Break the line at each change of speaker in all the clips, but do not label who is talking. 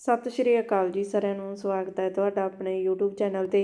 ਸਤਿ ਸ਼੍ਰੀ ਅਕਾਲ ਜੀ ਸਾਰਿਆਂ ਨੂੰ, ਸਵਾਗਤ ਹੈ ਤੁਹਾਡਾ ਆਪਣੇ YouTube ਚੈਨਲ ਤੇ।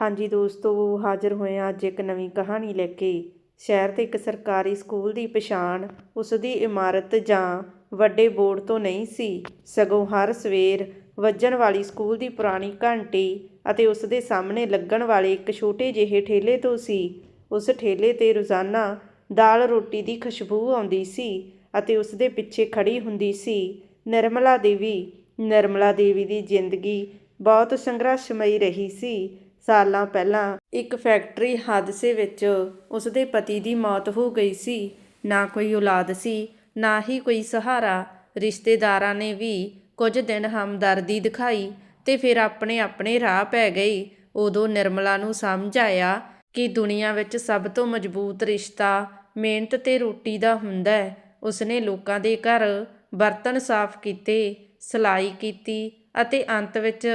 ਹਾਂਜੀ ਦੋਸਤੋ, ਹਾਜ਼ਰ ਹੋਏ ਹਾਂ ਅੱਜ ਇੱਕ ਨਵੀਂ ਕਹਾਣੀ ਲੈ ਕੇ। ਸ਼ਹਿਰ ਤੇ ਇੱਕ ਸਰਕਾਰੀ ਸਕੂਲ ਦੀ ਪਛਾਣ ਉਸ ਦੀ ਇਮਾਰਤ ਜਾਂ ਵੱਡੇ ਬੋਰਡ ਤੋਂ ਨਹੀਂ ਸੀ। ਸਗੋਂ ਹਰ ਸਵੇਰ ਵੱਜਣ ਵਾਲੀ ਸਕੂਲ ਦੀ ਪੁਰਾਣੀ ਘੰਟੀ ਅਤੇ ਉਸ ਦੇ ਸਾਹਮਣੇ ਲੱਗਣ ਵਾਲੇ ਇੱਕ ਛੋਟੇ ਜਿਹੇ ਠੇਲੇ ਤੋਂ ਸੀ। ਉਸ ਠੇਲੇ ਤੇ ਰੋਜ਼ਾਨਾ ਦਾਲ ਰੋਟੀ ਦੀ ਖੁਸ਼ਬੂ ਆਉਂਦੀ ਸੀ ਅਤੇ ਉਸ ਦੇ ਪਿੱਛੇ ਖੜੀ ਹੁੰਦੀ ਸੀ ਨਿਰਮਲਾ ਦੇਵੀ। ਨਿਰਮਲਾ ਦੇਵੀ ਦੀ ਜ਼ਿੰਦਗੀ ਬਹੁਤ ਸੰਘਰਸ਼ਮਈ ਰਹੀ ਸੀ। ਸਾਲਾਂ ਪਹਿਲਾਂ ਇੱਕ ਫੈਕਟਰੀ ਹਾਦਸੇ ਵਿੱਚ ਉਸ ਦੇ ਪਤੀ ਦੀ ਮੌਤ ਹੋ ਗਈ ਸੀ। ਨਾ ਕੋਈ ਔਲਾਦ ਸੀ, ਨਾ ਹੀ ਕੋਈ ਸਹਾਰਾ। ਰਿਸ਼ਤੇਦਾਰਾਂ ਨੇ ਵੀ ਕੁਝ ਦਿਨ ਹਮਦਰਦੀ ਦਿਖਾਈ ਤੇ ਫਿਰ ਆਪਣੇ ਆਪਣੇ ਰਾਹ ਪੈ ਗਏ ਉਦੋਂ ਨਿਰਮਲਾ ਨੂੰ ਸਮਝ ਆਇਆ ਕਿ ਦੁਨੀਆ ਵਿੱਚ ਸਭ ਤੋਂ ਮਜ਼ਬੂਤ ਰਿਸ਼ਤਾ ਮਿਹਨਤ ਤੇ ਰੋਟੀ ਦਾ ਹੁੰਦਾ ਹੈ। ਉਸਨੇ ਲੋਕਾਂ ਦੇ ਘਰ ਬਰਤਨ ਸਾਫ਼ ਕੀਤੇ ਸਿਲਾਈ ਕੀਤੀ ਅਤੇ ਅੰਤ ਵਿੱਚ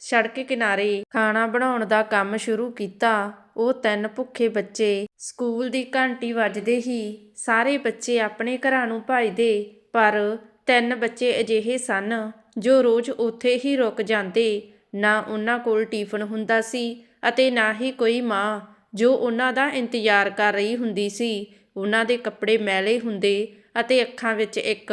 ਸੜਕ ਕਿਨਾਰੇ ਖਾਣਾ ਬਣਾਉਣ ਦਾ ਕੰਮ ਸ਼ੁਰੂ ਕੀਤਾ। ਉਹ ਤਿੰਨ ਭੁੱਖੇ ਬੱਚੇ, ਸਕੂਲ ਦੀ ਘੰਟੀ ਵੱਜਦੇ ਹੀ ਸਾਰੇ ਬੱਚੇ ਆਪਣੇ ਘਰਾਂ ਨੂੰ ਭੱਜਦੇ ਪਰ ਤਿੰਨ ਬੱਚੇ ਅਜਿਹੇ ਸਨ ਜੋ ਰੋਜ਼ ਉੱਥੇ ਹੀ ਰੁਕ ਜਾਂਦੇ। ਨਾ ਉਹਨਾਂ ਕੋਲ ਟਿਫਨ ਹੁੰਦਾ ਸੀ ਅਤੇ ਨਾ ਹੀ ਕੋਈ ਮਾਂ ਜੋ ਉਹਨਾਂ ਦਾ ਇੰਤਜ਼ਾਰ ਕਰ ਰਹੀ ਹੁੰਦੀ ਸੀ। ਉਹਨਾਂ ਦੇ ਕੱਪੜੇ ਮੈਲੇ ਹੁੰਦੇ ਅਤੇ ਅੱਖਾਂ ਵਿੱਚ ਇੱਕ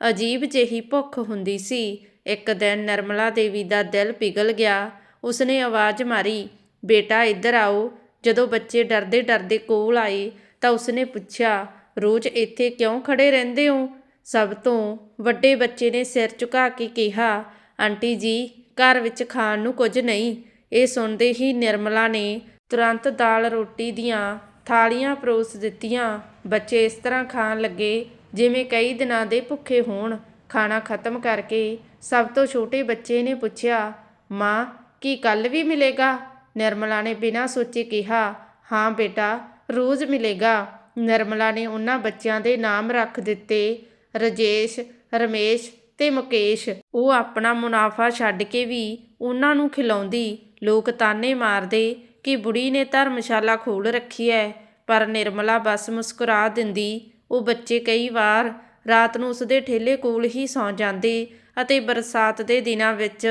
ਅਜੀਬ ਜਿਹੀ ਭੁੱਖ ਹੁੰਦੀ ਸੀ। ਇੱਕ ਦਿਨ ਨਿਰਮਲਾ ਦੇਵੀ ਦਾ ਦਿਲ ਪਿਘਲ ਗਿਆ। ਉਸਨੇ ਆਵਾਜ਼ ਮਾਰੀ, ਬੇਟਾ, ਇੱਧਰ ਆਓ। ਜਦੋਂ ਬੱਚੇ ਡਰਦੇ ਡਰਦੇ ਕੋਲ ਆਏ ਤਾਂ ਉਸਨੇ ਪੁੱਛਿਆ, ਰੋਜ਼ ਇੱਥੇ ਕਿਉਂ ਖੜੇ ਰਹਿੰਦੇ ਹੋ? ਸਭ ਤੋਂ ਵੱਡੇ ਬੱਚੇ ਨੇ ਸਿਰ ਝੁਕਾ ਕੇ ਕਿਹਾ, ਆਂਟੀ ਜੀ, ਘਰ ਵਿੱਚ ਖਾਣ ਨੂੰ ਕੁਝ ਨਹੀਂ। ਇਹ ਸੁਣਦੇ ਹੀ ਨਿਰਮਲਾ ਨੇ ਤੁਰੰਤ ਦਾਲ ਰੋਟੀ ਦੀਆਂ ਥਾਲੀਆਂ ਪਰੋਸ ਦਿੱਤੀਆਂ। ਬੱਚੇ ਇਸ ਤਰ੍ਹਾਂ ਖਾਣ ਲੱਗੇ ਜਿਵੇਂ ਕਈ ਦਿਨਾਂ ਦੇ ਭੁੱਖੇ ਹੋਣ, ਖਾਣਾ ਖਤਮ ਕਰਕੇ ਸਭ ਤੋਂ ਛੋਟੇ ਬੱਚੇ ਨੇ ਪੁੱਛਿਆ, ਮਾਂ, ਕੀ ਕੱਲ ਵੀ ਮਿਲੇਗਾ? ਨਿਰਮਲਾ ਨੇ ਬਿਨਾਂ ਸੋਚੇ ਕਿਹਾ, ਹਾਂ ਬੇਟਾ, ਰੋਜ਼ ਮਿਲੇਗਾ। ਨਿਰਮਲਾ ਨੇ ਉਹਨਾਂ ਬੱਚਿਆਂ ਦੇ ਨਾਮ ਰੱਖ ਦਿੱਤੇ, ਰਜੇਸ਼, ਰਮੇਸ਼ ਤੇ ਮੁਕੇਸ਼। ਉਹ ਆਪਣਾ ਮੁਨਾਫਾ ਛੱਡ ਕੇ ਵੀ ਉਹਨਾਂ ਨੂੰ ਖਿਲਾਉਂਦੀ, ਲੋਕ ਤਾਨੇ ਮਾਰਦੇ ਕਿ ਬੁੜੀ ਨੇ ਧਰਮਸ਼ਾਲਾ ਖੋਲ ਰੱਖੀ ਹੈ ਪਰ ਨਿਰਮਲਾ ਬਸ ਮੁਸਕਰਾ ਦਿੰਦੀ ਉਹ ਬੱਚੇ ਕਈ ਵਾਰ ਰਾਤ ਨੂੰ ਉਸਦੇ ਠੇਲੇ ਕੋਲ ਹੀ ਸੌਂ ਜਾਂਦੇ ਅਤੇ ਬਰਸਾਤ ਦੇ ਦਿਨਾਂ ਵਿੱਚ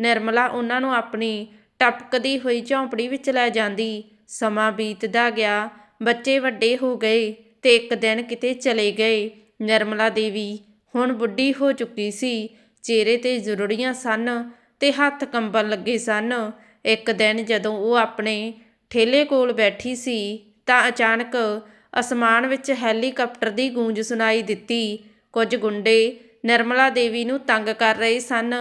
ਨਿਰਮਲਾ ਉਹਨਾਂ ਨੂੰ ਆਪਣੀ ਟਪਕਦੀ ਹੋਈ ਝੌਂਪੜੀ ਵਿੱਚ ਲੈ ਜਾਂਦੀ। ਸਮਾਂ ਬੀਤਦਾ ਗਿਆ। ਬੱਚੇ ਵੱਡੇ ਹੋ ਗਏ ਤੇ ਇੱਕ ਦਿਨ ਕਿਤੇ ਚਲੇ ਗਏ। ਨਿਰਮਲਾ ਦੇਵੀ ਹੁਣ ਬੁੱਢੀ ਹੋ ਚੁੱਕੀ ਸੀ। ਚਿਹਰੇ ਤੇ ਜ਼ਰੂਰੀਆਂ ਸਨ ਤੇ ਹੱਥ ਕੰਬਣ ਲੱਗੇ ਸਨ। ਇੱਕ ਦਿਨ ਜਦੋਂ ਉਹ ਆਪਣੇ ਠੇਲੇ ਕੋਲ ਬੈਠੀ ਸੀ ਤਾਂ ਅਚਾਨਕ ਅਸਮਾਨ ਵਿੱਚ ਹੈਲੀਕਾਪਟਰ ਦੀ ਗੂੰਜ ਸੁਣਾਈ ਦਿੱਤੀ। ਕੁਝ ਗੁੰਡੇ ਨਿਰਮਲਾ ਦੇਵੀ ਨੂੰ ਤੰਗ ਕਰ ਰਹੇ ਸਨ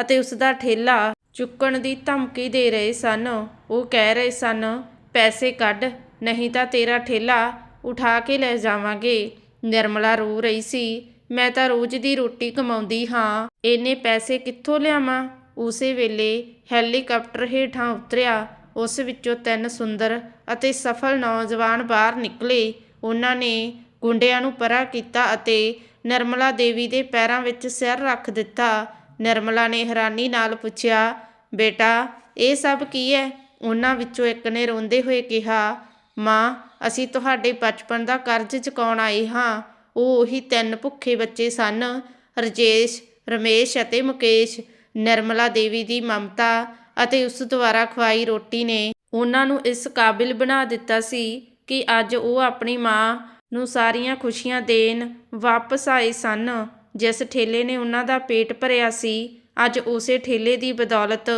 ਅਤੇ ਉਸ ਦਾ ਠੇਲਾ ਚੁੱਕਣ ਦੀ ਧਮਕੀ ਦੇ ਰਹੇ ਸਨ। ਉਹ ਕਹਿ ਰਹੇ ਸਨ, ਪੈਸੇ ਕੱਢ, ਨਹੀਂ ਤਾਂ ਤੇਰਾ ਠੇਲਾ ਉਠਾ ਕੇ ਲੈ ਜਾਵਾਂਗੇ। ਨਿਰਮਲਾ ਰੋ ਰਹੀ ਸੀ, ਮੈਂ ਤਾਂ ਰੋਜ਼ ਦੀ ਰੋਟੀ ਕਮਾਉਂਦੀ ਹਾਂ ਇਹਨੇ ਪੈਸੇ ਕਿੱਥੋਂ ਲਿਆਵਾਂ? ਉਸੇ ਵੇਲੇ ਹੈਲੀਕਾਪਟਰ ਹੇਠਾਂ ਉਤਰਿਆ ਉਸ ਵਿੱਚੋਂ ਤਿੰਨ ਸੁੰਦਰ ਅਤੇ ਸਫਲ ਨੌਜਵਾਨ ਬਾਹਰ ਨਿਕਲੇ। ਉਹਨਾਂ ਨੇ ਗੁੰਡਿਆਂ ਨੂੰ ਪਰਾਂ ਕੀਤਾ ਅਤੇ ਨਿਰਮਲਾ ਦੇਵੀ ਦੇ ਪੈਰਾਂ ਵਿੱਚ ਸਿਰ ਰੱਖ ਦਿੱਤਾ। ਨਿਰਮਲਾ ਨੇ ਹੈਰਾਨੀ ਨਾਲ ਪੁੱਛਿਆ, ਬੇਟਾ, ਇਹ ਸਭ ਕੀ ਹੈ? ਉਹਨਾਂ ਵਿੱਚੋਂ ਇੱਕ ਨੇ ਰੋਂਦੇ ਹੋਏ ਕਿਹਾ, ਮਾਂ, ਅਸੀਂ ਤੁਹਾਡੇ ਬਚਪਨ ਦਾ ਕਰਜ਼ ਚੁਕਾਉਣ ਆਏ ਹਾਂ। ਉਹ ਉਹੀ ਤਿੰਨ ਭੁੱਖੇ ਬੱਚੇ ਸਨ, ਰਜੇਸ਼, ਰਮੇਸ਼ ਅਤੇ ਮੁਕੇਸ਼। ਨਿਰਮਲਾ ਦੇਵੀ ਦੀ ਮਮਤਾ ਅਤੇ ਉਸ ਦੁਆਰਾ ਖਵਾਈ ਰੋਟੀ ਨੇ ਉਹਨਾਂ ਨੂੰ ਇਸ ਕਾਬਿਲ ਬਣਾ ਦਿੱਤਾ ਸੀ ਕਿ ਅੱਜ ਉਹ ਆਪਣੀ ਮਾਂ ਨੂੰ ਸਾਰੀਆਂ ਖੁਸ਼ੀਆਂ ਦੇਣ ਵਾਪਸ ਆਏ ਸਨ। ਜਿਸ ਠੇਲੇ ਨੇ ਉਹਨਾਂ ਦਾ ਪੇਟ ਭਰਿਆ ਸੀ, ਅੱਜ ਉਸੇ ਠੇਲੇ ਦੀ ਬਦੌਲਤ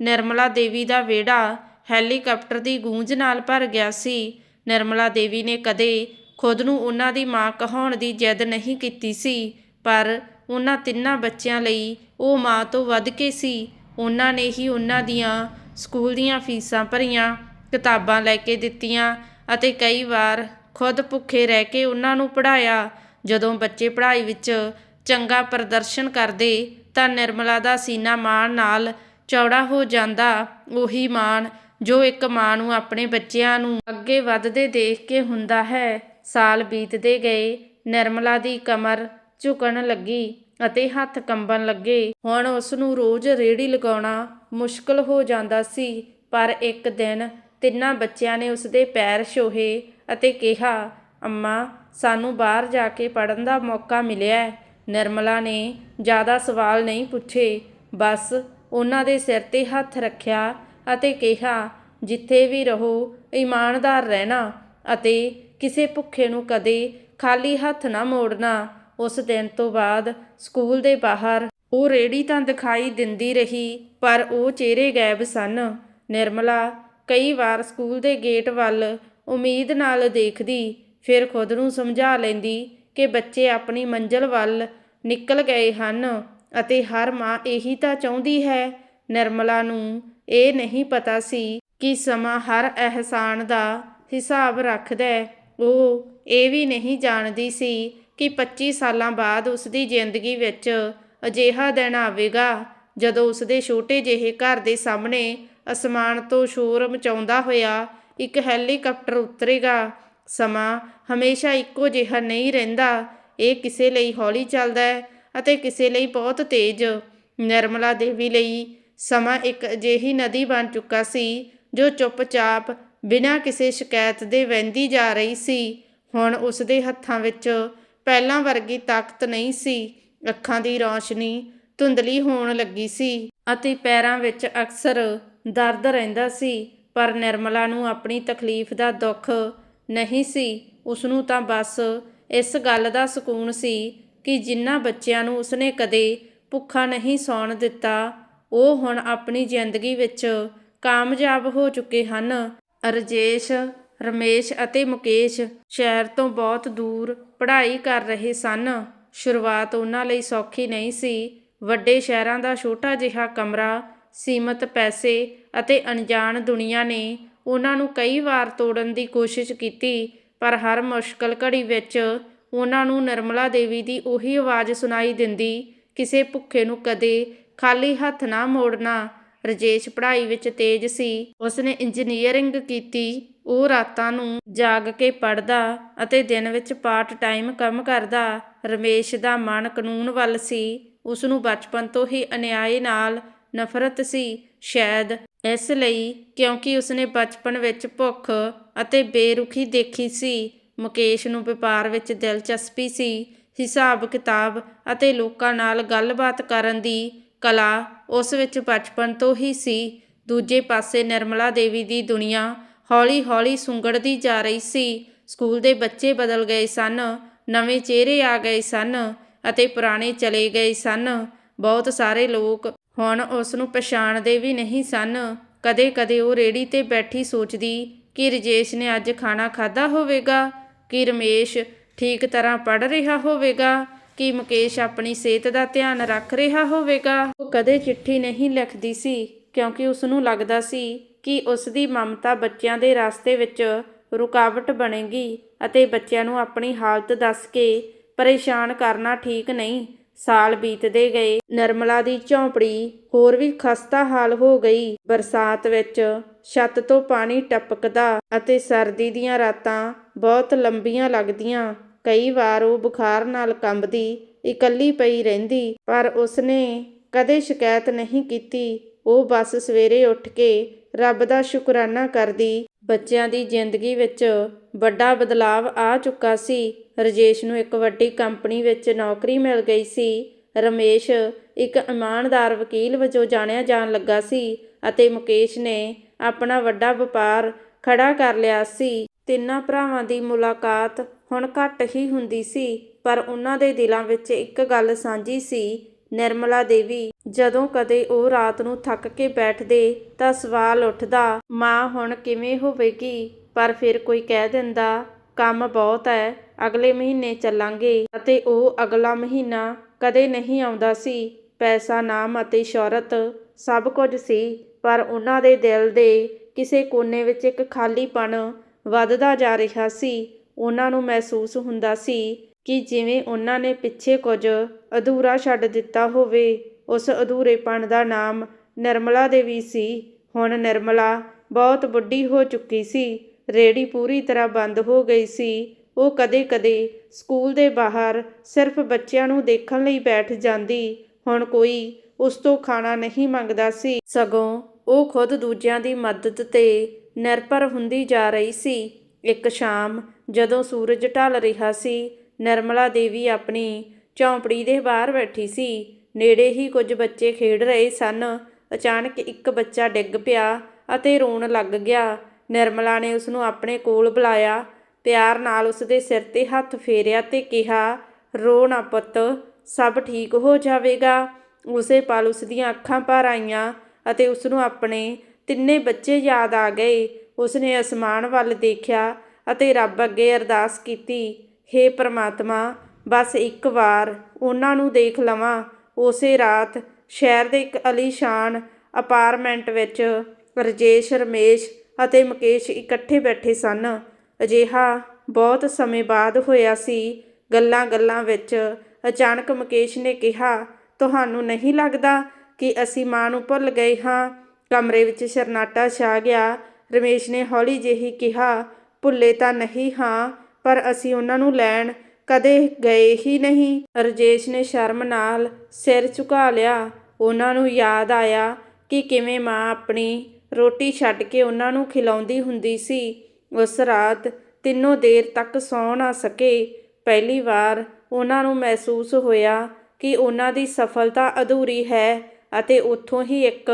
ਨਿਰਮਲਾ ਦੇਵੀ ਦਾ ਵਿਹੜਾ ਹੈਲੀਕਾਪਟਰ ਦੀ ਗੂੰਜ ਨਾਲ ਭਰ ਗਿਆ ਸੀ। ਨਿਰਮਲਾ ਦੇਵੀ ਨੇ ਕਦੇ ਖੁਦ ਨੂੰ ਉਹਨਾਂ ਦੀ ਮਾਂ ਕਹਾਉਣ ਦੀ ਜਿੱਦ ਨਹੀਂ ਕੀਤੀ ਸੀ, ਪਰ ਉਹਨਾਂ ਤਿੰਨਾਂ ਬੱਚਿਆਂ ਲਈ ਉਹ ਮਾਂ ਤੋਂ ਵੱਧ ਕੇ ਸੀ। ਉਹਨਾਂ ਨੇ ਹੀ ਉਹਨਾਂ ਦੀਆਂ ਸਕੂਲ ਦੀਆਂ ਫੀਸਾਂ ਭਰੀਆਂ, ਕਿਤਾਬਾਂ ਲੈ ਕੇ ਦਿੱਤੀਆਂ ਅਤੇ ਕਈ ਵਾਰ ਖੁਦ ਭੁੱਖੇ ਰਹਿ ਕੇ ਉਹਨਾਂ ਨੂੰ ਪੜ੍ਹਾਇਆ। ਜਦੋਂ ਬੱਚੇ ਪੜ੍ਹਾਈ ਵਿੱਚ ਚੰਗਾ ਪ੍ਰਦਰਸ਼ਨ ਕਰਦੇ ਤਾਂ ਨਿਰਮਲਾ ਦਾ ਸੀਨਾ ਮਾਣ ਨਾਲ ਚੌੜਾ ਹੋ ਜਾਂਦਾ। ਉਹੀ ਮਾਣ ਜੋ ਇੱਕ ਮਾਂ ਨੂੰ ਆਪਣੇ ਬੱਚਿਆਂ ਨੂੰ ਅੱਗੇ ਵੱਧਦੇ ਦੇਖ ਕੇ ਹੁੰਦਾ ਹੈ। ਸਾਲ ਬੀਤਦੇ ਗਏ, ਨਿਰਮਲਾ ਦੀ ਕਮਰ ਝੁਕਣ ਲੱਗੀ। ਅਤੇ ਹੱਥ ਕੰਬਣ ਲੱਗੇ। ਹੁਣ ਉਸ ਨੂੰ ਰੋਜ਼ ਰੇੜੀ ਲਗਾਉਣਾ ਮੁਸ਼ਕਲ ਹੋ ਜਾਂਦਾ ਸੀ, ਪਰ ਇੱਕ ਦਿਨ ਤਿੰਨਾਂ ਬੱਚਿਆਂ ਨੇ ਉਸ ਦੇ ਪੈਰ ਛੋਹੇ ਅਤੇ ਕਿਹਾ, ਅੰਮਾ, ਸਾਨੂੰ ਬਾਹਰ ਜਾ ਕੇ ਪੜਨ ਦਾ ਮੌਕਾ ਮਿਲਿਆ ਨਿਰਮਲਾ ਨੇ ਜ਼ਿਆਦਾ ਸਵਾਲ ਨਹੀਂ ਪੁੱਛੇ, ਬਸ ਉਹਨਾਂ ਦੇ ਸਿਰ ਤੇ ਹੱਥ ਰੱਖਿਆ ਅਤੇ ਕਿਹਾ, ਜਿੱਥੇ ਵੀ ਰਹੋ, ਇਮਾਨਦਾਰ ਰਹਿਣਾ ਅਤੇ ਕਿਸੇ ਭੁੱਖੇ ਨੂੰ ਕਦੇ ਖਾਲੀ ਹੱਥ ਨਾ ਮੋੜਨਾ। ਉਸ ਦਿਨ ਤੋਂ ਬਾਅਦ ਸਕੂਲ ਦੇ ਬਾਹਰ ਉਹ ਰੇੜੀ ਤਾਂ ਦਿਖਾਈ ਦਿੰਦੀ ਰਹੀ, ਪਰ ਉਹ ਚਿਹਰੇ ਗਾਇਬ ਸਨ। ਨਿਰਮਲਾ ਕਈ ਵਾਰ ਸਕੂਲ ਦੇ ਗੇਟ ਵੱਲ ਉਮੀਦ ਨਾਲ ਦੇਖਦੀ, ਫਿਰ ਖੁਦ ਨੂੰ ਸਮਝਾ ਲੈਂਦੀ ਕਿ ਬੱਚੇ ਆਪਣੀ ਮੰਜ਼ਲ ਵੱਲ ਨਿਕਲ ਗਏ ਹਨ ਅਤੇ ਹਰ ਮਾਂ ਇਹੀ ਤਾਂ ਚਾਹੁੰਦੀ ਹੈ। ਨਿਰਮਲਾ ਨੂੰ ਇਹ ਨਹੀਂ ਪਤਾ ਸੀ ਕਿ ਸਮਾਂ ਹਰ ਅਹਿਸਾਨ ਦਾ ਹਿਸਾਬ ਰੱਖਦਾ ਹੈ। ਉਹ ਇਹ ਵੀ ਨਹੀਂ ਜਾਣਦੀ ਸੀ ਕਿ 25 ਸਾਲਾਂ ਬਾਅਦ ਉਸ ਦੀ ਜ਼ਿੰਦਗੀ ਵਿੱਚ ਅਜਿਹਾ ਦਿਨ ਆਵੇਗਾ ਜਦੋਂ ਉਸ ਦੇ ਛੋਟੇ ਜਿਹੇ ਘਰ ਦੇ ਸਾਹਮਣੇ ਅਸਮਾਨ ਤੋਂ ਸ਼ੋਰ ਮਚਾਉਂਦਾ ਹੋਇਆ ਇੱਕ ਹੈਲੀਕਾਪਟਰ ਉਤਰੇਗਾ। ਸਮਾਂ ਹਮੇਸ਼ਾ ਇੱਕੋ ਜਿਹਾ ਨਹੀਂ ਰਹਿੰਦਾ। ਇਹ ਕਿਸੇ ਲਈ ਹੌਲੀ ਚੱਲਦਾ ਹੈ ਅਤੇ ਕਿਸੇ ਲਈ ਬਹੁਤ ਤੇਜ਼। ਨਿਰਮਲਾ ਦੇਵੀ ਲਈ ਸਮਾਂ ਇੱਕ ਅਜਿਹੀ ਨਦੀ ਬਣ ਚੁੱਕਾ ਸੀ ਜੋ ਚੁੱਪਚਾਪ ਬਿਨਾਂ ਕਿਸੇ ਸ਼ਿਕਾਇਤ ਦੇ ਵਹਿੰਦੀ ਜਾ ਰਹੀ ਸੀ। ਹੁਣ ਉਸ ਦੇ ਹੱਥਾਂ ਵਿੱਚ ਪਹਿਲਾਂ ਵਰਗੀ ਤਾਕਤ ਨਹੀਂ ਸੀ। ਅੱਖਾਂ ਦੀ ਰੌਸ਼ਨੀ ਧੁੰਦਲੀ ਹੋਣ ਲੱਗੀ ਸੀ ਅਤੇ ਪੈਰਾਂ ਵਿੱਚ ਅਕਸਰ ਦਰਦ ਰਹਿੰਦਾ ਸੀ, ਪਰ ਨਿਰਮਲਾ ਨੂੰ ਆਪਣੀ ਤਕਲੀਫ ਦਾ ਦੁੱਖ ਨਹੀਂ ਸੀ। ਉਸ ਨੂੰ ਤਾਂ ਬਸ ਇਸ ਗੱਲ ਦਾ ਸਕੂਨ ਸੀ ਕਿ ਜਿਨ੍ਹਾਂ ਬੱਚਿਆਂ ਨੂੰ ਉਸਨੇ ਕਦੇ ਭੁੱਖਾ ਨਹੀਂ ਸੌਣ ਦਿੱਤਾ, ਉਹ ਹੁਣ ਆਪਣੀ ਜ਼ਿੰਦਗੀ ਵਿੱਚ ਕਾਮਯਾਬ ਹੋ ਚੁੱਕੇ ਹਨ। ਰਜੇਸ਼ ਰਮੇਸ਼ ਅਤੇ ਮੁਕੇਸ਼ ਸ਼ਹਿਰ ਤੋਂ ਬਹੁਤ ਦੂਰ ਪੜ੍ਹਾਈ ਕਰ ਰਹੇ ਸਨ। ਸ਼ੁਰੂਆਤ ਉਹਨਾਂ ਲਈ ਸੌਖੀ ਨਹੀਂ ਸੀ। ਵੱਡੇ ਸ਼ਹਿਰਾਂ ਦਾ ਛੋਟਾ ਜਿਹਾ ਕਮਰਾ, ਸੀਮਤ ਪੈਸੇ ਅਤੇ ਅਣਜਾਣ ਦੁਨੀਆ ਨੇ ਉਹਨਾਂ ਨੂੰ ਕਈ ਵਾਰ ਤੋੜਨ ਦੀ ਕੋਸ਼ਿਸ਼ ਕੀਤੀ, ਪਰ ਹਰ ਮੁਸ਼ਕਲ ਘੜੀ ਵਿੱਚ ਉਹਨਾਂ ਨੂੰ ਨਿਰਮਲਾ ਦੇਵੀ ਦੀ ਉਹੀ ਆਵਾਜ਼ ਸੁਣਾਈ ਦਿੰਦੀ, ਕਿਸੇ ਭੁੱਖੇ ਨੂੰ ਕਦੇ ਖਾਲੀ ਹੱਥ ਨਾ ਮੋੜਨਾ। ਰਜੇਸ਼ ਪੜ੍ਹਾਈ ਵਿੱਚ ਤੇਜ਼ ਸੀ। ਉਸਨੇ ਇੰਜੀਨੀਅਰਿੰਗ ਕੀਤੀ। ਉਹ ਰਾਤਾਂ ਨੂੰ ਜਾਗ ਕੇ ਪੜ੍ਹਦਾ ਅਤੇ ਦਿਨ ਵਿੱਚ ਪਾਰਟ ਟਾਈਮ ਕੰਮ ਕਰਦਾ, ਰਮੇਸ਼ ਦਾ ਮਨ ਕਾਨੂੰਨ ਵੱਲ ਸੀ। ਉਸ ਨੂੰ ਬਚਪਨ ਤੋਂ ਹੀ ਅਨਿਆਏ ਨਾਲ ਨਫ਼ਰਤ ਸੀ। ਸ਼ਾਇਦ ਇਸ ਲਈ ਕਿਉਂਕਿ ਉਸਨੇ ਬਚਪਨ ਵਿੱਚ ਭੁੱਖ ਅਤੇ ਬੇਰੁਖੀ ਦੇਖੀ ਸੀ। ਮੁਕੇਸ਼ ਨੂੰ ਵਪਾਰ ਵਿੱਚ ਦਿਲਚਸਪੀ ਸੀ। ਹਿਸਾਬ ਕਿਤਾਬ ਅਤੇ ਲੋਕਾਂ ਨਾਲ ਗੱਲਬਾਤ ਕਰਨ ਦੀ ਕਲਾ ਉਸ ਵਿੱਚ ਬਚਪਨ ਤੋਂ ਹੀ ਸੀ। ਦੂਜੇ ਪਾਸੇ ਨਿਰਮਲਾ ਦੇਵੀ ਦੀ ਦੁਨੀਆ ਹੌਲੀ-ਹੌਲੀ ਸੁੰਗੜਦੀ ਜਾ ਰਹੀ ਸੀ। ਸਕੂਲ ਦੇ ਬੱਚੇ ਬਦਲ ਗਏ ਸਨ, ਨਵੇਂ ਚਿਹਰੇ ਆ ਗਏ ਸਨ ਅਤੇ ਪੁਰਾਣੇ ਚਲੇ ਗਏ ਸਨ। ਬਹੁਤ ਸਾਰੇ ਲੋਕ ਹੁਣ ਉਸ ਨੂੰ ਪਛਾਣਦੇ ਵੀ ਨਹੀਂ ਸਨ। ਕਦੇ-ਕਦੇ ਉਹ ਰੇੜੀ ਤੇ ਬੈਠੀ ਸੋਚਦੀ, ਕਿ ਰਜੇਸ਼ ਨੇ ਅੱਜ ਖਾਣਾ ਖਾਦਾ ਹੋਵੇਗਾ? ਕਿ ਰਮੇਸ਼ ਠੀਕ ਤਰ੍ਹਾਂ ਪੜ ਰਿਹਾ ਹੋਵੇਗਾ? ਕਿ ਮੁਕੇਸ਼ ਆਪਣੀ ਸਿਹਤ ਦਾ ਧਿਆਨ ਰੱਖ ਰਿਹਾ ਹੋਵੇਗਾ? ਉਹ ਕਦੇ ਚਿੱਠੀ ਨਹੀਂ ਲਿਖਦੀ ਸੀ, ਕਿਉਂਕਿ ਉਸ ਨੂੰ ਲੱਗਦਾ ਸੀ ਕਿ ਉਸ ਦੀ ਮਮਤਾ ਬੱਚਿਆਂ ਦੇ ਰਸਤੇ ਵਿੱਚ ਰੁਕਾਵਟ ਬਣੇਗੀ ਅਤੇ ਬੱਚਿਆਂ ਨੂੰ ਆਪਣੀ ਹਾਲਤ ਦੱਸ ਕੇ ਪਰੇਸ਼ਾਨ ਕਰਨਾ ਠੀਕ ਨਹੀਂ। ਸਾਲ ਬੀਤਦੇ ਗਏ। ਨਰਮਲਾ ਦੀ ਝੌਂਪੜੀ ਹੋਰ ਵੀ ਖਸਤਾ ਹਾਲ ਹੋ ਗਈ। ਬਰਸਾਤ ਵਿੱਚ ਛੱਤ ਤੋਂ ਪਾਣੀ ਟਪਕਦਾ ਅਤੇ ਸਰਦੀ ਦੀਆਂ ਰਾਤਾਂ ਬਹੁਤ ਲੰਬੀਆਂ ਲੱਗਦੀਆਂ। ਕਈ ਵਾਰ ਉਹ ਬੁਖਾਰ ਨਾਲ ਕੰਬਦੀ, ਇਕੱਲੀ ਪਈ ਰਹਿੰਦੀ, ਪਰ ਉਸਨੇ ਕਦੇ ਸ਼ਿਕਾਇਤ ਨਹੀਂ ਕੀਤੀ ਉਹ ਬਸ ਸਵੇਰੇ ਉੱਠ ਕੇ ਰੱਬ ਦਾ ਸ਼ੁਕਰਾਨਾ ਕਰਦੀ। ਬੱਚਿਆਂ ਦੀ ਜ਼ਿੰਦਗੀ ਵਿੱਚ ਵੱਡਾ ਬਦਲਾਵ ਆ ਚੁੱਕਾ ਸੀ। ਰਜੇਸ਼ ਨੂੰ ਇੱਕ ਵੱਡੀ ਕੰਪਨੀ ਵਿੱਚ ਨੌਕਰੀ ਮਿਲ ਗਈ ਸੀ। ਰਮੇਸ਼ ਇੱਕ ਇਮਾਨਦਾਰ ਵਕੀਲ ਵਜੋਂ ਜਾਣਿਆ ਜਾਣ ਲੱਗਾ ਸੀ ਅਤੇ ਮੁਕੇਸ਼ ਨੇ ਆਪਣਾ ਵੱਡਾ ਵਪਾਰ ਖੜਾ ਕਰ ਲਿਆ ਸੀ। ਤਿੰਨਾਂ ਭਰਾਵਾਂ ਦੀ ਮੁਲਾਕਾਤ ਹੁਣ ਘੱਟ ਹੀ ਹੁੰਦੀ ਸੀ, ਪਰ ਉਹਨਾਂ ਦੇ ਦਿਲਾਂ ਵਿੱਚ ਇੱਕ ਗੱਲ ਸਾਂਝੀ ਸੀ, ਨਿਰਮਲਾ ਦੇਵੀ। ਜਦੋਂ ਕਦੇ ਉਹ ਰਾਤ ਨੂੰ ਥੱਕ ਕੇ ਬੈਠਦੇ ਤਾਂ ਸਵਾਲ ਉੱਠਦਾ, ਮਾਂ, ਹੁਣ ਕਿਵੇਂ ਹੋਵੇਗੀ? ਪਰ ਫਿਰ ਕੋਈ ਕਹਿ ਦਿੰਦਾ, ਕੰਮ ਬਹੁਤ ਹੈ ਅਗਲੇ ਮਹੀਨੇ ਚੱਲਾਂਗੇ। ਅਤੇ ਉਹ ਅਗਲਾ ਮਹੀਨਾ ਕਦੇ ਨਹੀਂ ਆਉਂਦਾ ਸੀ। ਪੈਸਾ, ਨਾਮ ਅਤੇ ਸ਼ੌਹਰਤ ਸਭ ਕੁਝ ਸੀ, ਪਰ ਉਹਨਾਂ ਦੇ ਦਿਲ ਦੇ ਕਿਸੇ ਕੋਨੇ ਵਿੱਚ ਇੱਕ ਖਾਲੀਪਣ ਵੱਧਦਾ ਜਾ ਰਿਹਾ ਸੀ। ਉਹਨਾਂ ਨੂੰ ਮਹਿਸੂਸ ਹੁੰਦਾ ਸੀ ਕਿ ਜਿਵੇਂ ਉਹਨਾਂ ਨੇ ਪਿੱਛੇ ਕੁਝ ਅਧੂਰਾ ਛੱਡ ਦਿੱਤਾ ਹੋਵੇ। ਉਸ ਅਧੂਰੇਪਣ ਦਾ ਨਾਮ ਨਿਰਮਲਾ ਦੇ ਵੀ ਸੀ। ਹੁਣ ਨਿਰਮਲਾ ਬਹੁਤ ਬੁੱਢੀ ਹੋ ਚੁੱਕੀ ਸੀ। ਰੇੜੀ ਪੂਰੀ ਤਰ੍ਹਾਂ ਬੰਦ ਹੋ ਗਈ ਸੀ। ਉਹ ਕਦੇ-ਕਦੇ ਸਕੂਲ ਦੇ ਬਾਹਰ ਸਿਰਫ ਬੱਚਿਆਂ ਨੂੰ ਦੇਖਣ ਲਈ ਬੈਠ ਜਾਂਦੀ। ਹੁਣ ਕੋਈ ਉਸ ਤੋਂ ਖਾਣਾ ਨਹੀਂ ਮੰਗਦਾ ਸੀ। ਸਗੋਂ ਉਹ ਖੁਦ ਦੂਜਿਆਂ ਦੀ ਮਦਦ ਤੇ ਨਿਰਭਰ ਹੁੰਦੀ ਜਾ ਰਹੀ ਸੀ। ਇੱਕ ਸ਼ਾਮ ਜਦੋਂ ਸੂਰਜ ਢਲ ਰਿਹਾ ਸੀ, ਨਿਰਮਲਾ ਦੇਵੀ ਆਪਣੀ ਝੌਂਪੜੀ ਦੇ ਬਾਹਰ ਬੈਠੀ ਸੀ। ਨੇੜੇ ਹੀ ਕੁਝ ਬੱਚੇ ਖੇਡ ਰਹੇ ਸਨ। ਅਚਾਨਕ ਇੱਕ ਬੱਚਾ ਡਿੱਗ ਪਿਆ ਅਤੇ ਰੋਣ ਲੱਗ ਗਿਆ। ਨਿਰਮਲਾ ਨੇ ਉਸ ਨੂੰ ਆਪਣੇ ਕੋਲ ਬੁਲਾਇਆ। ਪਿਆਰ ਨਾਲ ਉਸ ਦੇ ਸਿਰ ਤੇ ਹੱਥ ਫੇਰਿਆ ਤੇ ਕਿਹਾ, ਰੋ ਨਾ ਪੁੱਤ, ਸਭ ਠੀਕ ਹੋ ਜਾਵੇਗਾ। ਉਸੇ ਪਲ ਉਸ ਦੀਆਂ ਅੱਖਾਂ ਭਰ ਆਈਆਂ ਅਤੇ ਉਸ ਨੂੰ ਆਪਣੇ ਤਿੰਨੇ ਬੱਚੇ ਯਾਦ ਆ ਗਏ। ਉਸ ਨੇ ਅਸਮਾਨ ਵੱਲ ਦੇਖਿਆ ਅਤੇ ਰੱਬ ਅੱਗੇ ਅਰਦਾਸ ਕੀਤੀ हे ਪ੍ਰਮਾਤਮਾ, ਬਸ ਇੱਕ ਵਾਰ ਉਹਨਾਂ ਨੂੰ ਦੇਖ ਲਵਾਂ ਉਸੇ ਰਾਤ ਸ਼ਹਿਰ ਦੇ ਇੱਕ ਅਲੀਸ਼ਾਨ ਅਪਾਰਟਮੈਂਟ ਵਿੱਚ ਰਜੇਸ਼, ਰਮੇਸ਼ ਅਤੇ ਮੁਕੇਸ਼ ਇਕੱਠੇ ਬੈਠੇ ਸਨ। ਅਜਿਹਾ ਬਹੁਤ ਸਮੇਂ ਬਾਅਦ ਹੋਇਆ ਸੀ। ਗੱਲਾਂ-ਗੱਲਾਂ ਵਿੱਚ ਅਚਾਨਕ ਮੁਕੇਸ਼ ਨੇ ਕਿਹਾ, ਤੁਹਾਨੂੰ ਨਹੀਂ ਲੱਗਦਾ ਕਿ ਅਸੀਂ ਮਾਂ ਨੂੰ ਭੁੱਲ ਗਏ ਹਾਂ? ਕਮਰੇ ਵਿੱਚ ਸ਼ਰਨਾਟਾ ਛਾ ਗਿਆ। ਰਮੇਸ਼ ਨੇ ਹੌਲੀ ਜਿਹੀ ਕਿਹਾ, ਭੁੱਲੇ ਤਾਂ ਨਹੀਂ ਹਾਂ, ਪਰ ਅਸੀਂ ਉਹਨਾਂ ਨੂੰ ਲੈਣ ਕਦੇ ਗਏ ਹੀ ਨਹੀਂ। ਰਜੇਸ਼ ਨੇ ਸ਼ਰਮ ਨਾਲ ਸਿਰ ਝੁਕਾ ਲਿਆ। ਉਹਨਾਂ ਨੂੰ ਯਾਦ ਆਇਆ ਕਿ ਕਿਵੇਂ ਮਾਂ ਆਪਣੀ ਰੋਟੀ ਛੱਡ ਕੇ ਉਹਨਾਂ ਨੂੰ ਖਿਲਾਉਂਦੀ ਹੁੰਦੀ ਸੀ। ਉਸ ਰਾਤ ਤਿੰਨੋਂ ਦੇਰ ਤੱਕ ਸੌ ਨਾ ਸਕੇ। ਪਹਿਲੀ ਵਾਰ ਉਹਨਾਂ ਨੂੰ ਮਹਿਸੂਸ ਹੋਇਆ ਕਿ ਉਹਨਾਂ ਦੀ ਸਫਲਤਾ ਅਧੂਰੀ ਹੈ ਅਤੇ ਉੱਥੋਂ ਹੀ ਇੱਕ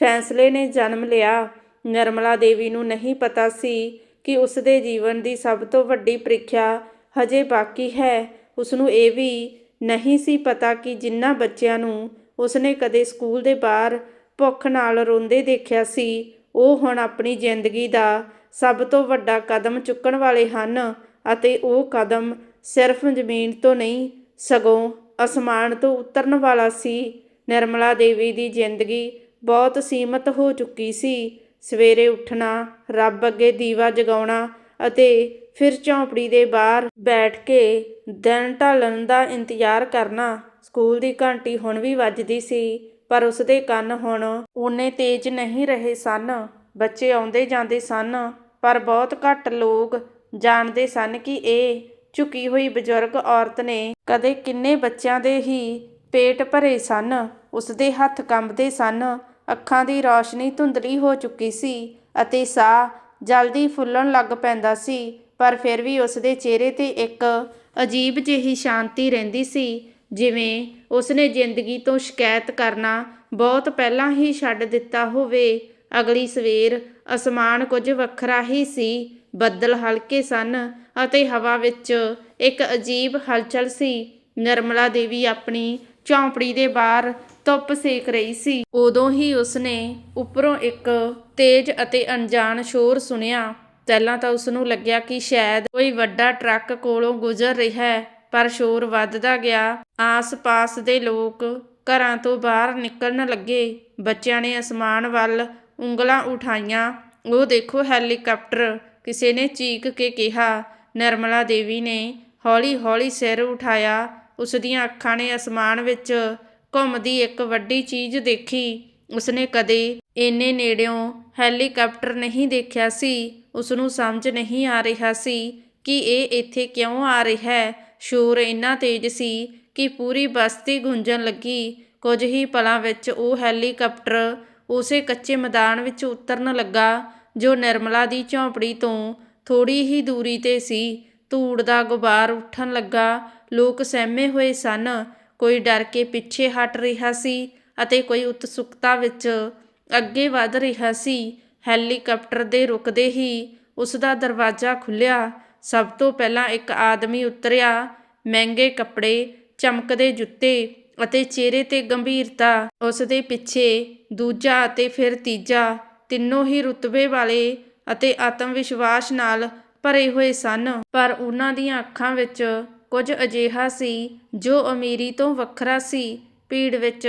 ਫੈਸਲੇ ਨੇ ਜਨਮ ਲਿਆ। ਨਿਰਮਲਾ ਦੇਵੀ ਨੂੰ ਨਹੀਂ ਪਤਾ ਸੀ ਕਿ ਉਸ ਦੇ ਜੀਵਨ ਦੀ ਸਭ ਤੋਂ ਵੱਡੀ ਪ੍ਰੀਖਿਆ ਹਜੇ ਬਾਕੀ ਹੈ। ਉਸ ਨੂੰ ਇਹ ਵੀ ਨਹੀਂ ਸੀ ਪਤਾ ਕਿ ਜਿਨ੍ਹਾਂ ਬੱਚਿਆਂ ਨੂੰ ਉਸਨੇ ਕਦੇ ਸਕੂਲ ਦੇ ਬਾਹਰ ਭੁੱਖ ਨਾਲ ਰੋਂਦੇ ਦੇਖਿਆ ਸੀ, ਉਹ ਹੁਣ ਆਪਣੀ ਜ਼ਿੰਦਗੀ ਦਾ ਸਭ ਤੋਂ ਵੱਡਾ ਕਦਮ ਚੁੱਕਣ ਵਾਲੇ ਹਨ ਅਤੇ ਉਹ ਕਦਮ ਸਿਰਫ ਜ਼ਮੀਨ ਤੋਂ ਨਹੀਂ, ਸਗੋਂ ਅਸਮਾਨ ਤੋਂ ਉਤਰਨ ਵਾਲਾ ਸੀ। ਨਿਰਮਲਾ ਦੇਵੀ ਦੀ ਜ਼ਿੰਦਗੀ ਬਹੁਤ ਸੀਮਤ ਹੋ ਚੁੱਕੀ ਸੀ। ਸਵੇਰੇ ਉੱਠਣਾ, ਰੱਬ ਅੱਗੇ ਦੀਵਾ ਜਗਾਉਣਾ ਅਤੇ ਫਿਰ ਝੌਂਪੜੀ ਦੇ ਬਾਹਰ ਬੈਠ ਕੇ ਦਿਨ ਢਲਣ ਦਾ ਇੰਤਜ਼ਾਰ ਕਰਨਾ ਸਕੂਲ ਦੀ ਘੰਟੀ ਹੁਣ ਵੀ ਵੱਜਦੀ ਸੀ, ਪਰ ਉਸ ਦੇ ਕੰਨ ਹੁਣ ਓਨੇ ਤੇਜ਼ ਨਹੀਂ ਰਹੇ ਸਨ। ਬੱਚੇ ਆਉਂਦੇ ਜਾਂਦੇ ਸਨ, ਪਰ ਬਹੁਤ ਘੱਟ ਲੋਕ ਜਾਣਦੇ ਸਨ ਕਿ ਇਹ ਝੁਕੀ ਹੋਈ ਬਜ਼ੁਰਗ ਔਰਤ ਨੇ ਕਦੇ ਕਿੰਨੇ ਬੱਚਿਆਂ ਦੇ ਹੀ ਪੇਟ ਭਰੇ ਸਨ। ਉਸ ਦੇ ਹੱਥ ਕੰਬਦੇ ਸਨ, ਅੱਖਾਂ ਦੀ ਰੌਸ਼ਨੀ ਧੁੰਦਲੀ ਹੋ ਚੁੱਕੀ ਸੀ ਅਤੇ ਸਾਹ ਜਲਦੀ ਫੁੱਲਣ ਲੱਗ ਪੈਂਦਾ ਸੀ। ਪਰ ਫਿਰ ਵੀ ਉਸ ਦੇ ਚਿਹਰੇ ਤੇ ਇੱਕ ਅਜੀਬ ਜਿਹੀ ਸ਼ਾਂਤੀ ਰਹਿੰਦੀ ਸੀ, ਜਿਵੇਂ ਉਸ ਨੇ ਜ਼ਿੰਦਗੀ ਤੋਂ ਸ਼ਿਕਾਇਤ ਕਰਨਾ ਬਹੁਤ ਪਹਿਲਾਂ ਹੀ ਛੱਡ ਦਿੱਤਾ ਹੋਵੇ। ਅਗਲੀ ਸਵੇਰ ਅਸਮਾਨ ਕੁਝ ਵੱਖਰਾ ਹੀ ਸੀ, ਬੱਦਲ ਹਲਕੇ ਸਨ ਅਤੇ ਹਵਾ ਵਿੱਚ ਇੱਕ ਅਜੀਬ ਹਲਚਲ ਸੀ। ਨਿਰਮਲਾ ਦੇਵੀ ਆਪਣੀ ਝੌਂਪੜੀ ਦੇ ਬਾਹਰ ਧੁੱਪ ਸੇਕ ਰਹੀ ਸੀ। ਉਦੋਂ ਹੀ ਉਸਨੇ ਉੱਪਰੋਂ ਇੱਕ ਤੇਜ਼ ਅਤੇ ਅਣਜਾਣ ਸ਼ੋਰ ਸੁਣਿਆ। ਪਹਿਲਾਂ ਤਾਂ ਉਸ ਨੂੰ ਲੱਗਿਆ ਕਿ ਸ਼ਾਇਦ ਕੋਈ ਵੱਡਾ ਟਰੱਕ ਕੋਲੋਂ ਗੁਜ਼ਰ ਰਿਹਾ ਹੈ, ਪਰ ਸ਼ੋਰ ਵੱਧਦਾ ਗਿਆ। ਆਸ-ਪਾਸ ਦੇ ਲੋਕ ਘਰਾਂ ਤੋਂ ਬਾਹਰ ਨਿਕਲਣ ਲੱਗੇ। ਬੱਚਿਆਂ ਨੇ ਅਸਮਾਨ ਵੱਲ ਉਂਗਲਾਂ ਉਠਾਈਆਂ। ਉਹ ਦੇਖੋ ਹੈਲੀਕਾਪਟਰ, ਕਿਸੇ ਨੇ ਚੀਕ ਕੇ ਕਿਹਾ। ਨਿਰਮਲਾ ਦੇਵੀ ਨੇ ਹੌਲੀ-ਹੌਲੀ ਸਿਰ ਉਠਾਇਆ। ਉਸ ਦੀਆਂ ਅੱਖਾਂ ਨੇ ਅਸਮਾਨ ਵਿੱਚ ਘੁੰਮਦੀ ਇੱਕ ਵੱਡੀ ਚੀਜ਼ ਦੇਖੀ। ਉਸਨੇ ਕਦੇ ਇੰਨੇ ਨੇੜਿਓਂ ਹੈਲੀਕਾਪਟਰ ਨਹੀਂ ਦੇਖਿਆ ਸੀ। ਉਸ ਨੂੰ ਸਮਝ ਨਹੀਂ ਆ ਰਿਹਾ ਸੀ ਕਿ ਇਹ ਇੱਥੇ ਕਿਉਂ ਆ ਰਿਹਾ ਹੈ। ਸ਼ੋਰ ਇੰਨਾ ਤੇਜ਼ ਸੀ ਕਿ ਪੂਰੀ ਬਸਤੀ ਗੂੰਜਣ ਲੱਗੀ। ਕੁਝ ਹੀ ਪਲਾਂ ਵਿੱਚ ਉਹ ਹੈਲੀਕਾਪਟਰ ਉਸੇ ਕੱਚੇ ਮੈਦਾਨ ਵਿੱਚ ਉਤਰਨ ਲੱਗਾ, ਜੋ ਨਿਰਮਲਾ ਦੀ ਝੌਂਪੜੀ ਤੋਂ ਥੋੜੀ ਹੀ ਦੂਰੀ ਤੇ ਸੀ। ਧੂੜ ਦਾ ਗੁਬਾਰ ਉੱਠਣ ਲੱਗਾ। ਲੋਕ ਸਹਿਮੇ ਹੋਏ ਸਨ। ਕੋਈ ਡਰ ਕੇ ਪਿੱਛੇ ਹਟ ਰਿਹਾ ਸੀ। ਅਤੇ ਕੋਈ ਉਤਸੁਕਤਾ ਵਿੱਚ ਅੱਗੇ ਵਧ ਰਿਹਾ ਸੀ, ਹੈਲੀਕਾਪਟਰ ਦੇ ਰੁਕਦੇ ਹੀ ਉਸ ਦਾ ਦਰਵਾਜ਼ਾ ਖੁੱਲ੍ਹਿਆ। ਸਭ ਤੋਂ ਪਹਿਲਾਂ ਇੱਕ ਆਦਮੀ ਉਤਰਿਆ, ਮਹਿੰਗੇ ਕੱਪੜੇ, ਚਮਕਦੇ ਜੁੱਤੇ ਅਤੇ ਚਿਹਰੇ ਤੇ ਗੰਭੀਰਤਾ। ਉਸ ਦੇ ਪਿੱਛੇ ਦੂਜਾ ਅਤੇ ਫਿਰ ਤੀਜਾ, ਤਿੰਨੋਂ ਹੀ ਰੁਤਬੇ ਵਾਲੇ ਅਤੇ ਆਤਮ ਵਿਸ਼ਵਾਸ ਨਾਲ ਭਰੇ ਹੋਏ ਸਨ। ਪਰ ਉਹਨਾਂ ਦੀਆਂ ਅੱਖਾਂ ਵਿੱਚ ਕੁਝ ਅਜਿਹਾ ਸੀ ਜੋ ਅਮੀਰੀ ਤੋਂ ਵੱਖਰਾ ਸੀ। ਭੀੜ ਵਿੱਚ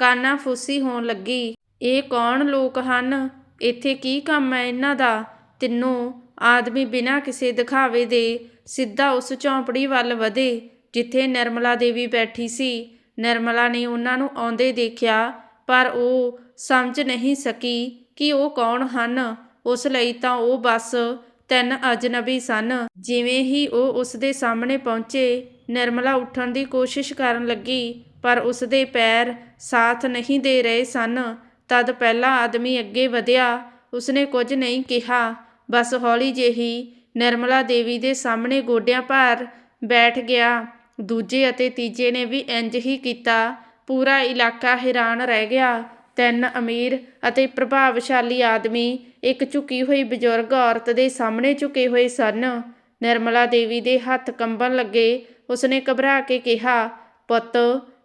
ਕਾਨਾ ਫੂਸੀ ਹੋਣ ਲੱਗੀ। ਇਹ ਕੌਣ ਲੋਕ ਹਨ? ਇੱਥੇ ਕੀ ਕੰਮ ਹੈ ਇਹਨਾਂ ਦਾ? ਤਿੰਨੋਂ ਆਦਮੀ ਬਿਨਾਂ ਕਿਸੇ ਦਿਖਾਵੇ ਦੇ ਸਿੱਧਾ ਉਸ ਝੌਂਪੜੀ ਵੱਲ ਵਧੇ, ਜਿੱਥੇ ਨਿਰਮਲਾ ਦੇਵੀ ਬੈਠੀ ਸੀ। ਨਿਰਮਲਾ ਨੇ ਉਹਨਾਂ ਨੂੰ ਆਉਂਦੇ ਦੇਖਿਆ, ਪਰ ਉਹ ਸਮਝ ਨਹੀਂ ਸਕੀ ਕਿ ਉਹ ਕੌਣ ਹਨ। ਉਸ ਲਈ ਤਾਂ ਉਹ ਬਸ ਤਿੰਨ ਅਜਨਬੀ ਸਨ। ਜਿਵੇਂ ਹੀ ਉਹ ਉਸਦੇ ਸਾਹਮਣੇ ਪਹੁੰਚੇ, ਨਿਰਮਲਾ ਉੱਠਣ ਦੀ ਕੋਸ਼ਿਸ਼ ਕਰਨ ਲੱਗੀ ਪਰ ਉਸ ਦੇ ਪੈਰ ਸਾਥ ਨਹੀਂ ਦੇ ਰਹੇ ਸਨ। ਤਦ ਪਹਿਲਾ ਆਦਮੀ ਅੱਗੇ ਵਧਿਆ। ਉਸਨੇ ਕੁਝ ਨਹੀਂ ਕਿਹਾ। ਬਸ ਹੌਲੀ ਜਿਹੀ ਨਿਰਮਲਾ ਦੇਵੀ ਦੇ ਸਾਹਮਣੇ ਗੋਡਿਆਂ ਭਾਰ ਬੈਠ ਗਿਆ। ਦੂਜੇ ਅਤੇ ਤੀਜੇ ਨੇ ਵੀ ਇੰਜ ਹੀ ਕੀਤਾ। ਪੂਰਾ ਇਲਾਕਾ ਹੈਰਾਨ ਰਹਿ ਗਿਆ। ਤਿੰਨ ਅਮੀਰ ਅਤੇ ਪ੍ਰਭਾਵਸ਼ਾਲੀ ਆਦਮੀ ਇੱਕ ਝੁਕੀ ਹੋਈ ਬਜ਼ੁਰਗ ਔਰਤ ਦੇ ਸਾਹਮਣੇ ਝੁਕੇ ਹੋਏ ਸਨ। ਨਿਰਮਲਾ ਦੇਵੀ ਦੇ ਹੱਥ ਕੰਬਣ ਲੱਗੇ। ਉਸਨੇ ਘਬਰਾ ਕੇ ਕਿਹਾ, ਪੁੱਤ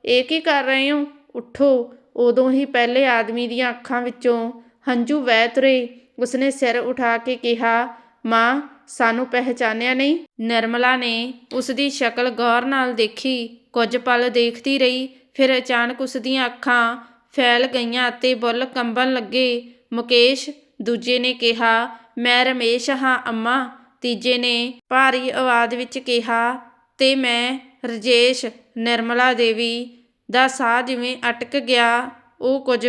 ਇਹ ਕੀ ਕਰ ਰਹੇ ਹੋ? ਉੱਠੋ। ਉਦੋਂ ਹੀ ਪਹਿਲੇ ਆਦਮੀ ਦੀਆਂ ਅੱਖਾਂ ਵਿੱਚੋਂ ਹੰਝੂ ਵਹਿ ਤੁਰੇ। ਉਸਨੇ ਸਿਰ ਉਠਾ ਕੇ ਕਿਹਾ, ਮਾਂ, ਸਾਨੂੰ ਪਹਿਚਾਨਿਆ ਨਹੀਂ? ਨਿਰਮਲਾ ਨੇ ਉਸ ਦੀ ਸ਼ਕਲ ਗੌਰ ਨਾਲ ਦੇਖੀ। ਕੁਝ ਪਲ ਦੇਖਦੀ ਰਹੀ। ਫਿਰ ਅਚਾਨਕ ਉਸ ਦੀਆਂ ਅੱਖਾਂ ਫੈਲ ਗਈਆਂ ਅਤੇ ਬੁੱਲ ਕੰਬਣ ਲੱਗੇ। ਮੁਕੇਸ਼ ਦੂਜੇ ਨੇ ਕਿਹਾ, ਮੈਂ ਰਮੇਸ਼ ਹਾਂ, ਅੰਮਾ। ਤੀਜੇ ਨੇ ਭਾਰੀ ਆਵਾਜ਼ ਵਿੱਚ ਕਿਹਾ, ਤੇ ਮੈਂ ਰਜੇਸ਼। ਨਿਰਮਲਾ ਦੇਵੀ ਦਾ ਸਾਹ ਜਿਵੇਂ ਅਟਕ ਗਿਆ, ਉਹ ਕੁਝ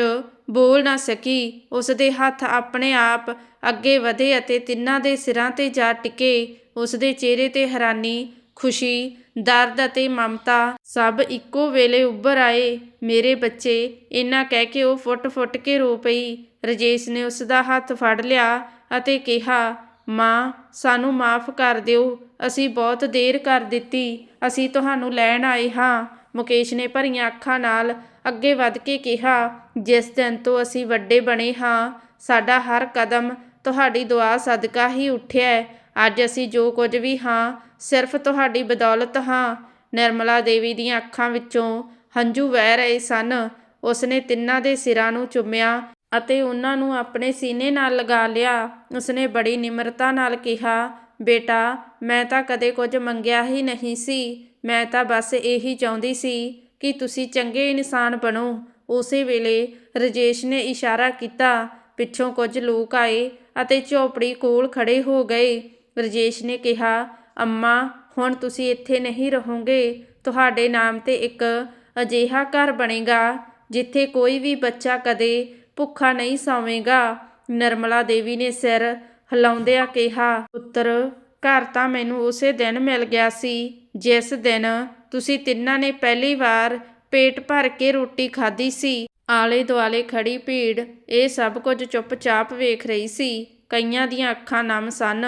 ਬੋਲ ਨਾ ਸਕੀ। ਉਸ ਦੇ ਹੱਥ ਆਪਣੇ ਆਪ ਅੱਗੇ ਵਧੇ ਅਤੇ ਤਿੰਨਾਂ ਦੇ ਸਿਰਾਂ ਤੇ ਜਾ ਟਿਕੇ। ਉਸ ਦੇ ਚਿਹਰੇ ਤੇ ਹੈਰਾਨੀ, ਖੁਸ਼ੀ, ਦਰਦ ਅਤੇ ਮਮਤਾ ਸਭ ਇੱਕੋ ਵੇਲੇ ਉੱਭਰ ਆਏ। ਮੇਰੇ ਬੱਚੇ, ਇੰਨਾ ਕਹਿ ਕੇ ਉਹ ਫੁੱਟ-ਫੁੱਟ ਕੇ ਰੋ ਪਈ। ਰਜੇਸ਼ ਨੇ ਉਸ ਦਾ ਹੱਥ ਫੜ ਲਿਆ ਅਤੇ ਕਿਹਾ ਮਾਂ, ਸਾਨੂੰ ਮਾਫ ਕਰ ਦਿਓ। ਅਸੀਂ ਬਹੁਤ ਦੇਰ ਕਰ ਦਿੱਤੀ। ਅਸੀਂ ਤੁਹਾਨੂੰ ਲੈਣ ਆਏ ਹਾਂ। ਮੁਕੇਸ਼ ਨੇ ਭਰੀਆਂ ਅੱਖਾਂ ਨਾਲ ਅੱਗੇ ਵੱਧ ਕੇ ਕਿਹਾ, ਜਿਸ ਦਿਨ ਤੋਂ ਅਸੀਂ ਵੱਡੇ ਬਣੇ ਹਾਂ, ਸਾਡਾ ਹਰ ਕਦਮ ਤੁਹਾਡੀ ਦੁਆ ਸਦਕਾ ਹੀ ਉੱਠਿਆ ਅੱਜ ਅਸੀਂ ਜੋ ਕੁਝ ਵੀ ਹਾਂ, ਸਿਰਫ ਤੁਹਾਡੀ ਬਦੌਲਤ ਹਾਂ। ਨਿਰਮਲਾ ਦੇਵੀ ਦੀਆਂ ਅੱਖਾਂ ਵਿੱਚੋਂ ਹੰਝੂ ਵਹਿ ਰਹੇ ਸਨ। ਉਸਨੇ ਤਿੰਨਾਂ ਦੇ ਸਿਰਾਂ ਨੂੰ ਚੁੰਮਿਆ। ਅਤੇ ਉਹਨਾਂ ਨੂੰ ਆਪਣੇ ਸੀਨੇ ਨਾਲ ਲਗਾ ਲਿਆ। ਉਸਨੇ ਬੜੀ ਨਿਮਰਤਾ ਨਾਲ ਕਿਹਾ, ਬੇਟਾ, ਮੈਂ ਤਾਂ ਕਦੇ ਕੁਝ ਮੰਗਿਆ ਹੀ ਨਹੀਂ ਸੀ। ਮੈਂ ਤਾਂ ਬਸ ਇਹੀ ਚਾਹੁੰਦੀ ਸੀ ਕਿ ਤੁਸੀਂ ਚੰਗੇ ਇਨਸਾਨ ਬਣੋ। ਉਸੇ ਵੇਲੇ ਰਜੇਸ਼ ਨੇ ਇਸ਼ਾਰਾ ਕੀਤਾ। ਪਿੱਛੋਂ ਕੁਝ ਲੋਕ ਆਏ ਅਤੇ ਝੋਪੜੀ ਕੋਲ ਖੜੇ ਹੋ ਗਏ। ਰਜੇਸ਼ ਨੇ ਕਿਹਾ, ਅੰਮਾ, ਹੁਣ ਤੁਸੀਂ ਇੱਥੇ ਨਹੀਂ ਰਹੋਗੇ। ਤੁਹਾਡੇ ਨਾਮ ਤੇ ਇੱਕ ਅਜਿਹਾ ਘਰ ਬਣੇਗਾ, ਜਿੱਥੇ ਕੋਈ ਵੀ ਬੱਚਾ ਕਦੇ ਭੁੱਖਾ ਨਹੀਂ ਸੌਵੇਗਾ। ਨਿਰਮਲਾ ਦੇਵੀ ਨੇ ਸਿਰ ਹਿਲਾਉਂਦਿਆਂ ਕਿਹਾ, ਪੁੱਤਰ, ਘਰ ਤਾਂ ਮੈਨੂੰ ਉਸੇ ਦਿਨ ਮਿਲ ਗਿਆ ਸੀ, ਜਿਸ ਦਿਨ ਤੁਸੀਂ ਤਿੰਨਾਂ ਨੇ ਪਹਿਲੀ ਵਾਰ ਪੇਟ ਭਰ ਕੇ ਰੋਟੀ ਖਾਧੀ ਸੀ। ਆਲੇ ਦੁਆਲੇ ਖੜੀ ਭੀੜ, ਇਹ ਸਭ ਕੁਝ ਚੁੱਪਚਾਪ ਵੇਖ ਰਹੀ ਸੀ। ਕਈਆਂ ਦੀਆਂ ਅੱਖਾਂ ਨਮ ਸਨ।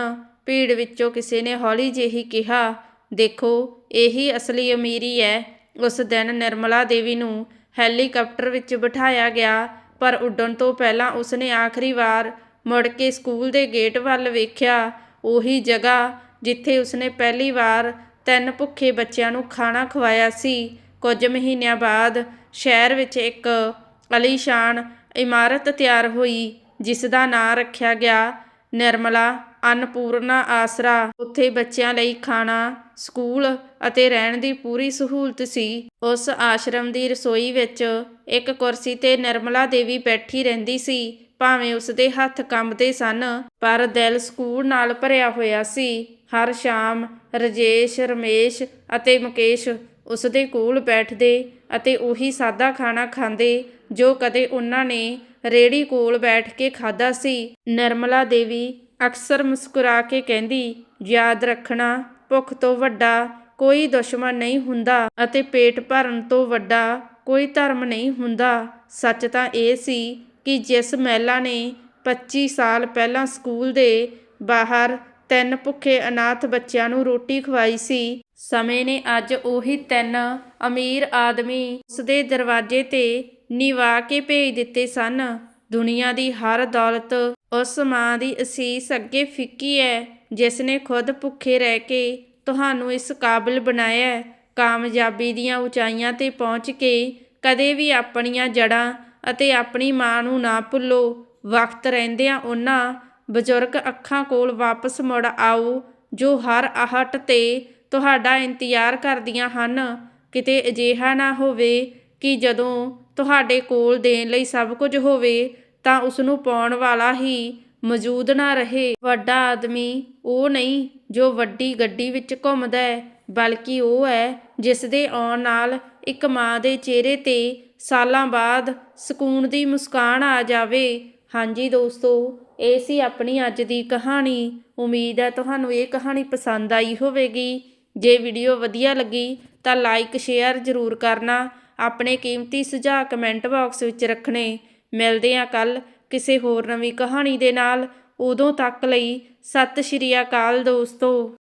ਭੀੜ ਵਿੱਚੋਂ ਕਿਸੇ ਨੇ ਹੌਲੀ ਜਿਹੀ ਕਿਹਾ, ਦੇਖੋ, ਇਹੀ ਅਸਲੀ ਅਮੀਰੀ ਹੈ ਉਸ ਦਿਨ ਨਿਰਮਲਾ ਦੇਵੀ ਨੂੰ ਹੈਲੀਕਾਪਟਰ ਵਿੱਚ ਬਿਠਾਇਆ ਗਿਆ। ਪਰ ਉੱਡਣ ਤੋਂ ਪਹਿਲਾਂ ਉਸਨੇ ਆਖਰੀ ਵਾਰ ਮੁੜ ਕੇ ਸਕੂਲ ਦੇ ਗੇਟ ਵੱਲ ਵੇਖਿਆ। ਉਹੀ ਜਗ੍ਹਾ ਜਿੱਥੇ ਉਸਨੇ ਪਹਿਲੀ ਵਾਰ ਤਿੰਨ ਭੁੱਖੇ ਬੱਚਿਆਂ ਨੂੰ ਖਾਣਾ ਖਵਾਇਆ ਸੀ। ਕੁਝ ਮਹੀਨਿਆਂ ਬਾਅਦ ਸ਼ਹਿਰ ਵਿੱਚ ਇੱਕ ਅਲੀਸ਼ਾਨ ਇਮਾਰਤ ਤਿਆਰ ਹੋਈ, ਜਿਸ ਦਾ ਨਾਂ ਰੱਖਿਆ ਗਿਆ ਨਿਰਮਲਾ, ਅੰਨਪੂਰਨਾ ਆਸਰਾ। ਉੱਥੇ ਬੱਚਿਆਂ ਲਈ ਖਾਣਾ, ਸਕੂਲ ਅਤੇ ਰਹਿਣ ਦੀ ਪੂਰੀ ਸਹੂਲਤ ਸੀ। ਉਸ ਆਸ਼ਰਮ ਦੀ ਰਸੋਈ ਵਿੱਚ ਇੱਕ ਕੁਰਸੀ ਤੇ ਨਿਰਮਲਾ ਦੇਵੀ ਬੈਠੀ ਰਹਿੰਦੀ ਸੀ। ਭਾਵੇਂ ਉਸ ਦੇ ਹੱਥ ਕੰਬਦੇ ਸਨ, ਪਰ ਦਿਲ ਸਕੂਲ ਨਾਲ ਭਰਿਆ ਹੋਇਆ ਸੀ। ਹਰ ਸ਼ਾਮ ਰਜੇਸ਼, ਰਮੇਸ਼ ਅਤੇ ਮੁਕੇਸ਼ ਉਸ ਦੇ ਕੋਲ ਬੈਠਦੇ ਅਤੇ ਉਹੀ ਸਾਦਾ ਖਾਣਾ ਖਾਂਦੇ ਜੋ ਕਦੇ ਉਹਨਾਂ ਨੇ ਰੇੜੀ ਕੋਲ ਬੈਠ ਕੇ ਖਾਦਾ ਸੀ। ਨਿਰਮਲਾ ਦੇਵੀ ਅਕਸਰ ਮੁਸਕਰਾ ਕੇ ਕਹਿੰਦੀ, ਯਾਦ ਰੱਖਣਾ, ਭੁੱਖ ਤੋਂ ਵੱਡਾ ਕੋਈ ਦੁਸ਼ਮਣ ਨਹੀਂ ਹੁੰਦਾ ਅਤੇ ਪੇਟ ਭਰਨ ਤੋਂ ਵੱਡਾ ਕੋਈ ਧਰਮ ਨਹੀਂ ਹੁੰਦਾ। ਸੱਚ ਤਾਂ ਇਹ ਸੀ ਕਿ ਜਿਸ ਮਹਿਲਾ ਨੇ 25 ਸਾਲ ਪਹਿਲਾਂ ਸਕੂਲ ਦੇ ਬਾਹਰ ਤਿੰਨ ਭੁੱਖੇ ਅਨਾਥ ਬੱਚਿਆਂ ਨੂੰ ਰੋਟੀ ਖਵਾਈ ਸੀ, ਸਮੇਂ ਨੇ ਅੱਜ ਉਹੀ ਤਿੰਨ ਅਮੀਰ ਆਦਮੀ ਉਸ ਦੇ ਦਰਵਾਜ਼ੇ ਤੇ ਨਿਵਾ ਕੇ ਭੇਜ ਦਿੱਤੇ ਸਨ। ਦੁਨੀਆ ਦੀ ਹਰ ਦੌਲਤ ਉਸ ਮਾਂ ਦੀ ਅਸੀਸ ਅੱਗੇ ਫਿੱਕੀ ਹੈ ਜਿਸ ਨੇ ਖੁਦ ਭੁੱਖੇ ਰਹਿ ਕੇ ਤੁਹਾਨੂੰ ਇਸ ਕਾਬਿਲ ਬਣਾਇਆ ਕਾਮਯਾਬੀ ਦੀਆਂ ਉਚਾਈਆਂ ਤੇ ਪਹੁੰਚ ਕੇ ਕਦੇ ਵੀ ਆਪਣੀਆਂ ਜੜਾਂ ਅਤੇ ਆਪਣੀ ਮਾਂ ਨੂੰ ਨਾ ਭੁੱਲੋ। ਵਕਤ ਰਹਿੰਦਿਆਂ ਉਹਨਾਂ ਬਜ਼ੁਰਗ ਅੱਖਾਂ ਕੋਲ ਵਾਪਸ ਮੁੜ ਆਓ, ਜੋ ਹਰ ਆਹਟ ਤੇ ਤੁਹਾਡਾ ਇੰਤਜ਼ਾਰ ਕਰਦੀਆਂ ਹਨ। ਕਿਤੇ ਅਜਿਹਾ ਨਾ ਹੋਵੇ ਕਿ ਜਦੋਂ ਤੁਹਾਡੇ ਕੋਲ ਦੇਣ ਲਈ ਸਭ ਕੁਝ ਹੋਵੇ, ਤਾਂ ਉਸ ਨੂੰ ਪਾਉਣ ਵਾਲਾ ਹੀ ਮੌਜੂਦ ਨਾ ਰਹੇ। ਵੱਡਾ ਆਦਮੀ ਉਹ ਨਹੀਂ ਜੋ ਵੱਡੀ ਗੱਡੀ ਵਿੱਚ ਘੁੰਮਦਾ ਹੈ, ਬਲਕਿ ਉਹ ਹੈ ਜਿਸ ਦੇ ਆਉਣ ਨਾਲ ਇੱਕ ਮਾਂ ਦੇ ਚਿਹਰੇ ਤੇ ਸਾਲਾਂ ਬਾਅਦ ਸਕੂਨ ਦੀ ਮੁਸਕਾਨ ਆ ਜਾਵੇ। ਹਾਂਜੀ ਦੋਸਤੋ, ਇਹ ਸੀ ਆਪਣੀ ਅੱਜ ਦੀ ਕਹਾਣੀ। ਉਮੀਦ ਹੈ ਤੁਹਾਨੂੰ ਇਹ ਕਹਾਣੀ ਪਸੰਦ ਆਈ ਹੋਵੇਗੀ। ਜੇ ਵੀਡੀਓ ਵਧੀਆ ਲੱਗੀ ਤਾਂ ਲਾਈਕ ਸ਼ੇਅਰ ਜ਼ਰੂਰ ਕਰਨਾ। ਆਪਣੇ ਕੀਮਤੀ ਸੁਝਾਅ ਕਮੈਂਟ ਬਾਕਸ ਵਿੱਚ ਰੱਖਣੇ। ਮਿਲਦੇ ਹਾਂ ਕੱਲ ਕਿਸੇ ਹੋਰ ਨਵੀਂ ਕਹਾਣੀ ਦੇ ਨਾਲ। ਉਦੋਂ ਤੱਕ ਲਈ ਸਤਿ ਸ਼੍ਰੀ ਅਕਾਲ ਦੋਸਤੋ।